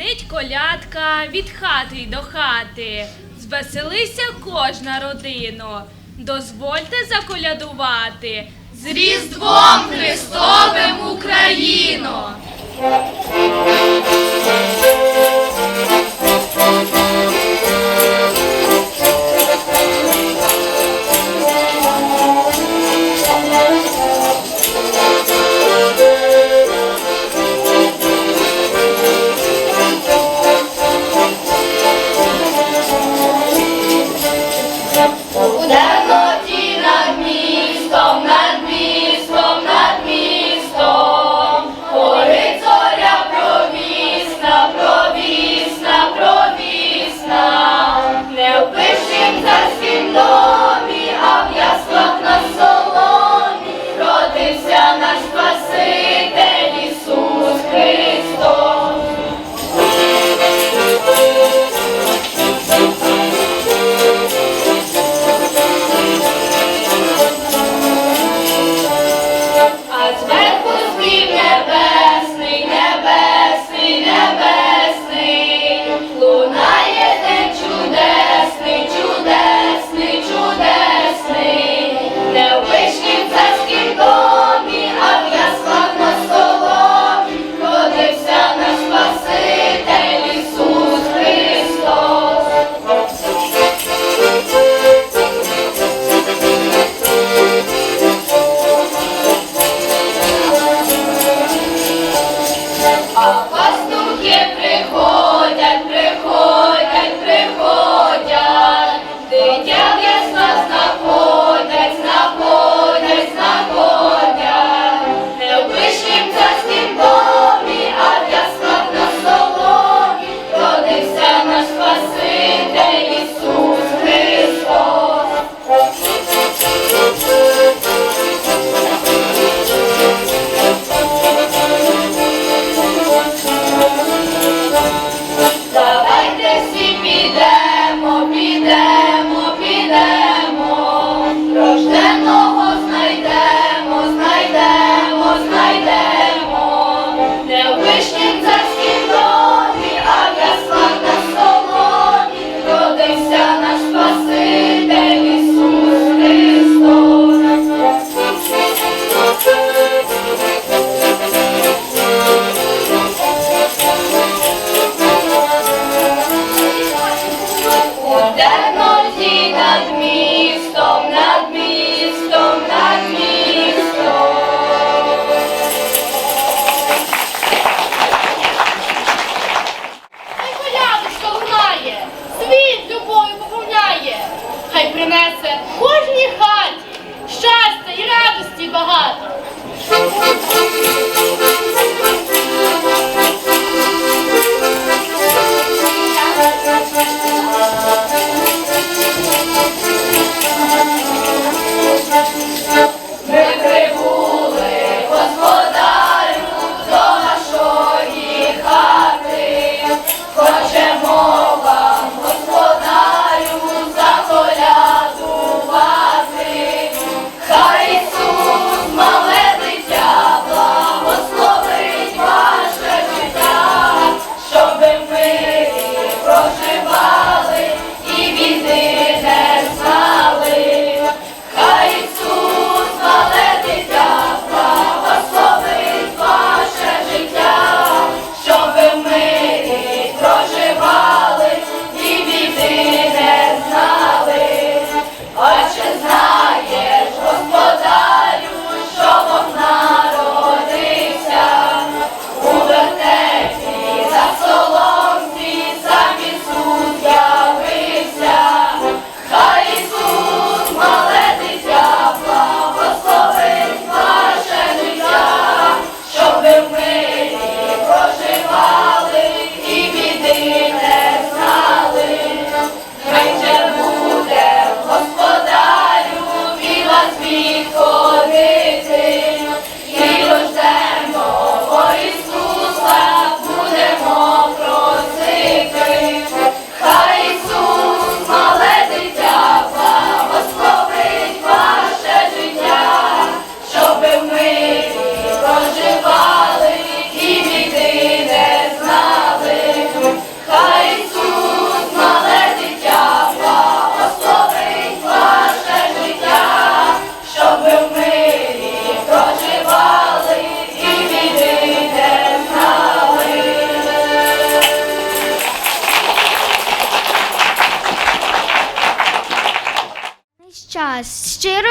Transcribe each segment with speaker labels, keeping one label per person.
Speaker 1: Дзвенить колядка від хати й до хати. Звеселися кожна родина. Дозвольте заколядувати з Різдвом Христовим Україно.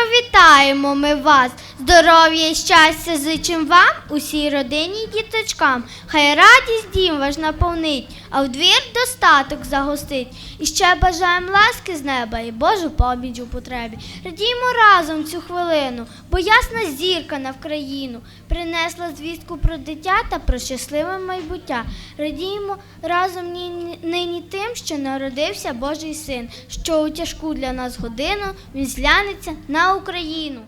Speaker 2: Вітаємо ми вас, здоров'я і щастя зичим вам, усій родині і діточкам. Хай радість дім ваш наповнить, а в двір достаток загостить. І ще бажаємо ласки з неба і Божу поміч у потребі. Радіємо разом цю хвилину, бо ясна зірка на Вкраїну принесла звістку про дитя та про щасливе майбуття. Радіємо разом нині тим, що народився Божий син, що у тяжку для нас годину він зглянеться на Україну.